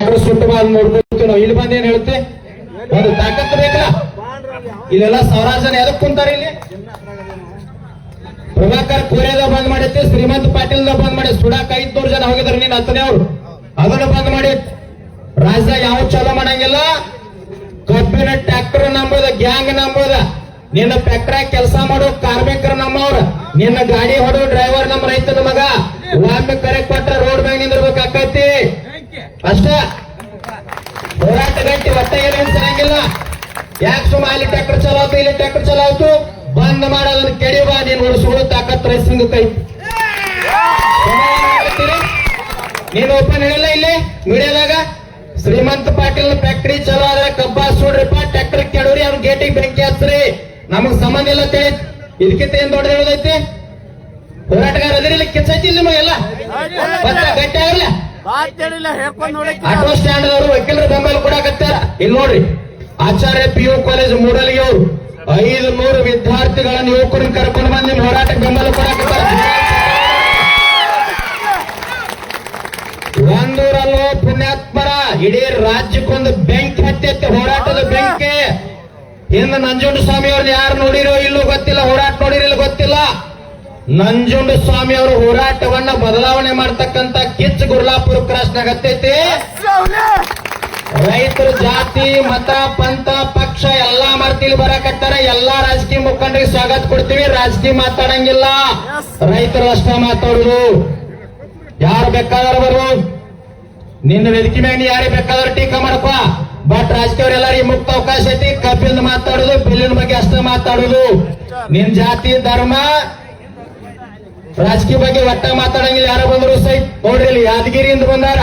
Tractor ಸುಟ್ಟು ಬಂದ್ ನೋಡ್ಕೊಳ್ತೀವಿ ನಾವು ಇಲ್ಲಿ ಬಂದೇನ್ ಒಂದು ಬೇಕಲ್ಲ? ಇಲ್ಲೆಲ್ಲ ಸ್ವರಾಜನ ಜನ ಎದಕ್ ಕುಂತಾರ ಇಲ್ಲಿ? ಪ್ರಭಾಕರ್ ಕೋರೆದ ಬಂದ್ ಮಾಡೈತಿ ಶ್ರೀಮಂತ್ ಪಾಟೀಲ್ ಬಂದ್ ಮಾಡಿ ಸುಡಾಕ್ ಐದ್ನೂರು ಜನ ಹೋಗಿದ್ರು ನೀನ್ ಹತ್ತನೇ ಅವ್ರು. ಅದನ್ನ ಬಂದ್ ಮಾಡಿ. ರಾಜ್ಯದಾಗ ಯಾವ ಚಲೋ ಮಾಡಂಗಿಲ್ಲ. ಕಬ್ಬಿನ ಟ್ರ್ಯಾಕ್ಟರ್ ನಂಬೋದ ಗ್ಯಾಂಗ್ ನಂಬೋದ. ನಿನ್ನ ಫ್ಯಾಕ್ಟ್ರ ಕೆಲಸ ಮಾಡೋ ಕಾರ್ಮಿಕರ ನಮ್ಮವ್ರ ನಿನ್ನ ಗಾಡಿ ಹೊಡೋ ಡ್ರೈವರ್ ನಮ್ಮ ರೈತನ ಮಗ. ಒಮ್ಮೆ ಕರೆ ಕೊಟ್ಟ ರೋಡ್ ಮ್ಯಾಗ ನಿಂದಿರ್ಬೇಕಾಕೈತಿ ಅಷ್ಟ. ಹೋರಾಟ ಗಂಟೆ ಏನೇನ್ ಸರಂಗಿಲ್ಲ ಯಾಕೆ ಸುಮ್ಮ ಅಲ್ಲಿ ಟ್ರ್ಯಾಕ್ಟರ್ ಆಯ್ತು ಇಲ್ಲಿ ಟ್ರ್ಯಾಕ್ಟರ್ ಆಯ್ತು? ಬಂದ್ ಮಾಡೋದನ್ನ ಕೆಡಿ ಬಾ, ನೀನ್ ಉಳಿಸ್ಕೊಳ್ಳೋ ತಾಕತ್ ರೈಸಿಂಗ್ ಕೈ. ನೀನು ಓಪನ್ ಹೇಳಿಲ್ಲ ಇಲ್ಲಿ, ಮೀಡಿಯಾದಾಗ? ಶ್ರೀಮಂತ ಪಾಟೀಲ್ ಫ್ಯಾಕ್ಟರಿ ಚಲೋ ಆದ್ರೆ ಕಬ್ಬ ಸುಡ್ರಿಪ್ಪ ಟ್ರ್ಯಾಕ್ಟರ್ ಕೆಡೋರಿ, ಅವ್ನ ಗೇಟಿಗೆ ಬೆಂಕಿ ಹಚ್ಚ್ರಿ ನಮಗ್ ಸಂಬಂಧ ಇಲ್ಲ ತಿಳಿ ಇದಕ್ಕಿಂತ ಏನ್ ದೊಡ್ಡ ಹೇಳೋದೈತಿ? ಹೋರಾಟಗಾರ ಅದಿರಿಲ್ಲ ಕಿಚ್ಚೈತಿ ನಿಮಗೆಲ್ಲ. ಗಟ್ಟಿ ಆಗಲ್ಲ ಆಟೋ ಸ್ಟ್ಯಾಂಡ್ ಅವರು ವಕೀಲರ ಬೆಂಬಲ ಕೊಡಕತ್ತಾರ ಇಲ್ಲಿ ನೋಡ್ರಿ Acharya P U college Mudalagi ಅವರು. ಐದು ನೂರು ವಿದ್ಯಾರ್ಥಿಗಳನ್ನು ಯುವಕರು ಕರ್ಕೊಂಡು ಬಂದು ಹೋರಾಟ ಹೋರಾಟಕ್ಕೆ ಬೆಂಬಲ ಕೊಡಕತ್ತಾರ. ಒಂದೂರಲ್ಲೂ ಪುಣ್ಯಾತ್ಮರ ಇಡೀ ರಾಜ್ಯಕ್ಕೊಂದು ಬೆಂಕಿ ಹತ್ತೈತೆ ಹೋರಾಟದ ಬೆಂಕಿ. ಇಂದ ನಂಜುಂಡ ಸ್ವಾಮಿ ಅವ್ರನ್ನ ಯಾರು ನೋಡಿರೋ ಇಲ್ಲೂ ಗೊತ್ತಿಲ್ಲ ಹೋರಾಟ ನೋಡಿರಿಲ್ಲ ಗೊತ್ತಿಲ್ಲ. ನಂಜುಂಡ ಸ್ವಾಮಿ ಅವರು ಹೋರಾಟವನ್ನ ಬದಲಾವಣೆ ಮಾಡ್ತಕ್ಕಂತ ಕಿಚ್ಚ ಗುರ್ಲಾಪುರ ರೈತರ ಜಾತಿ, ಮತ, ಪಂಥ, ಪಕ್ಷ, ಎಲ್ಲಾ ಮರ್ತಿಲಿ ಬರಕತ್ತಾರ. ಎಲ್ಲಾ ರಾಜಕೀಯ ಮುಖಂಡರಿಗೆ ಸ್ವಾಗತ ಕೊಡ್ತೀವಿ. ರಾಜಕೀಯ ಮಾತಾಡಂಗಿಲ್ಲ. ರೈತರು ಅಷ್ಟ ಮಾತಾಡುದು. ಯಾರು ಬೇಕಾದ್ರೆ ಬರು ನಿನ್ನ ವೇದಿಕೆ ಮ್ಯಾಗ ಯಾರಿಗೆ ಬೇಕಾದ್ರೆ ಟೀಕಾ ಮಾಡಪ್ಪ. ಬಟ್ ರಾಜಕೀಯ ಎಲ್ಲರಿಗೆ ಮುಕ್ತ ಅವಕಾಶ ಐತಿ. ಕಬ್ಬಿಂದ ಮಾತಾಡುದು ಬಿಲ್ಲಿನ ಬಗ್ಗೆ ಅಷ್ಟ ಮಾತಾಡುದು. ನಿನ್ ಜಾತಿ, ಧರ್ಮ ರಾಜಕೀಯ ಬಗ್ಗೆ ಒಟ್ಟ ಮಾತಾಡಂಗಿಲ್ಲ ಯಾರು ಬಂದ್ರು ಸೈ. ನೋಡ್ರಿ ಯಾದಗಿರಿ ಯಾದಗಿರಿಯಿಂದ ಬಂದಾರ.